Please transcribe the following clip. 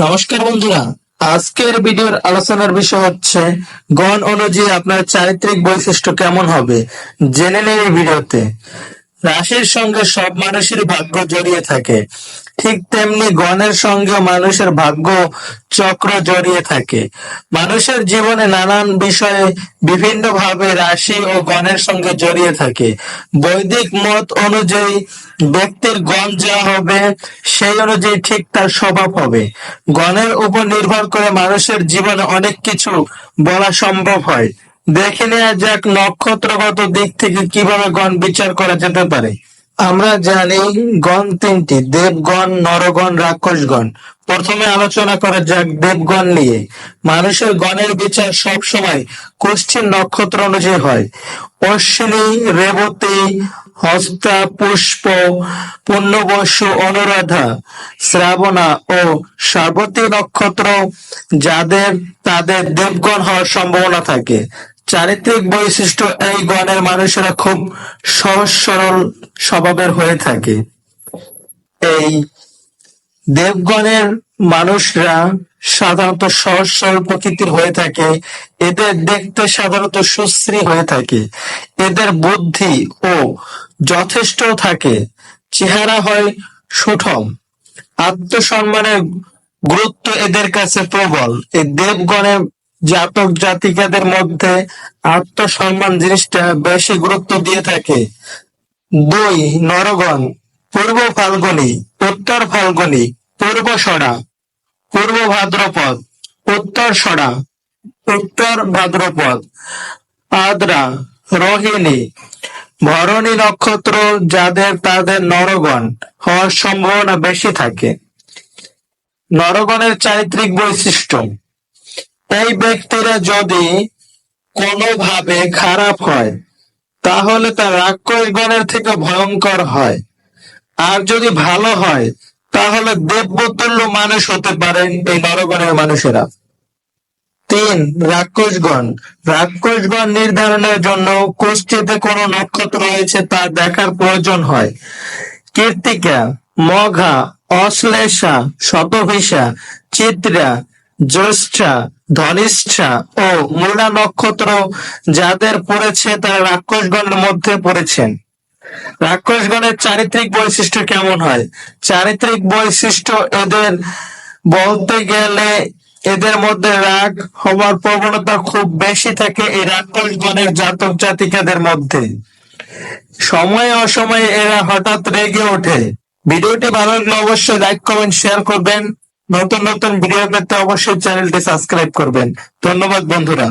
নমস্কার বন্ধুরা। আজকের ভিডিওর আলোচনার বিষয় হচ্ছে, গণ অনুযায়ী আপনার চারিত্রিক বৈশিষ্ট্য কেমন হবে? জেনে নেই এই ভিডিওতে। রাশির সঙ্গে সব মানুষের ভাগ্য জড়িয়ে থাকে। ঠিক তেমনি গণের সঙ্গে মানুষের ভাগ্য চক্র জড়িয়ে থাকে। মানুষের জীবনে নানান বিষয়ে বিভিন্নভাবে রাশি ও গণের সঙ্গে জড়িয়ে থাকে। বৈদিক মত অনুযায়ী ব্যক্তির গণ যা হবে, সেই অনুযায়ী ঠিক তার স্বভাব হবে। গণের উপর নির্ভর করে মানুষের জীবনে অনেক কিছু বলা সম্ভব হয়। দেখে নেওয়া যাক নক্ষত্রগত দিক থেকে কীভাবে গণ বিচার করা যেতে পারে। আমরা জানি গণ তিনটি, দেবগণ, নরগণ, রাক্ষসগণ। প্রথমে আলোচনা করা যাক দেবগণ নিয়ে। মানুষের গণের বিচার সব সময় কুষ্ঠির নক্ষত্র অনুযায়ী হয়। অশ্বিনী, রেবতী, হস্তা, পুষ্প পুণ্যবসু অনুরাধা, শ্রাবণা ও সাবতী নক্ষত্র, যাদের, তাদের দেবগণ হওয়ার সম্ভাবনা থাকে। চারিত্রিক বৈশিষ্ট্য এই গণের মানুষেরা খুব সহজ সরল স্বভাবের হয়ে থাকে। এই দেবগণের মানুষরা সাধারণত সহজ সরল প্রকৃতির হয়ে থাকে। এদের দেখতে সাধারণত সুশ্রী হয়ে থাকে। এদের বুদ্ধি ও যথেষ্ট থাকে। চেহারা হয় সুঠম। আত্মসম্মানের গুরুত্ব এদের কাছে প্রবল। এই দেবগণের জাতক জাতিকাদের মধ্যে আত্মসম্মান জিনিসটা বেশি গুরুত্ব দিয়ে থাকে। দুই, নরগণ, পূর্ব ফাল্গুনি, উত্তর ফাল্গুনি, পূর্ব সরা পূর্ব ভাদ্রপদ, উত্তর সরা উত্তর ভাদ্রপদ। আদ্রা রোহিণী, ভরণী নক্ষত্র যাদের তাদের নরগণ হওয়ার সম্ভাবনা বেশি থাকে। নরগণের চারিত্রিক বৈশিষ্ট্য এই ব্যক্তিরা যদি কোনোভাবে খারাপ হয়, তাহলে তা রাক্ষসগণের থেকে ভয়ঙ্কর হয়। আর যদি ভালো হয়, তাহলে দেবতুল্য মানুষ হতে পারেন এই নরগণের মানুষেরা। তিন, রাক্ষসগণ। রাক্ষসগণ নির্ধারণের জন্য কোষ্ঠীতে কোন নক্ষত্র রয়েছে তা দেখার প্রয়োজন হয়। কীর্তিকা, মঘা, অশ্লেষা, শতভিষা, চিত্রা, জ্যৈষ্ঠা ধনিষ্ঠা ও মূলা নক্ষত্র যাদের পড়েছে তারা রাক্ষসগণের মধ্যে পড়েছেন। রাক্ষসগণের চারিত্রিক বৈশিষ্ট্য কেমন হয়? চারিত্রিক বৈশিষ্ট্য এদের বলতে গেলে এদের মধ্যে রাগ হওয়ার প্রবণতা খুব বেশি থাকে এই রাক্ষসগণের জাতক জাতিকাদের মধ্যে। সময়ে অসময়ে এরা হঠাৎ রেগে ওঠে। ভিডিওটি ভালো লাগলে অবশ্যই লাইক কমেন্ট শেয়ার করবেন। নতুন নতুন ভিডিও পেতে অবশ্যই চ্যানেলটি সাবস্ক্রাইব করবেন। ধন্যবাদ বন্ধুরা।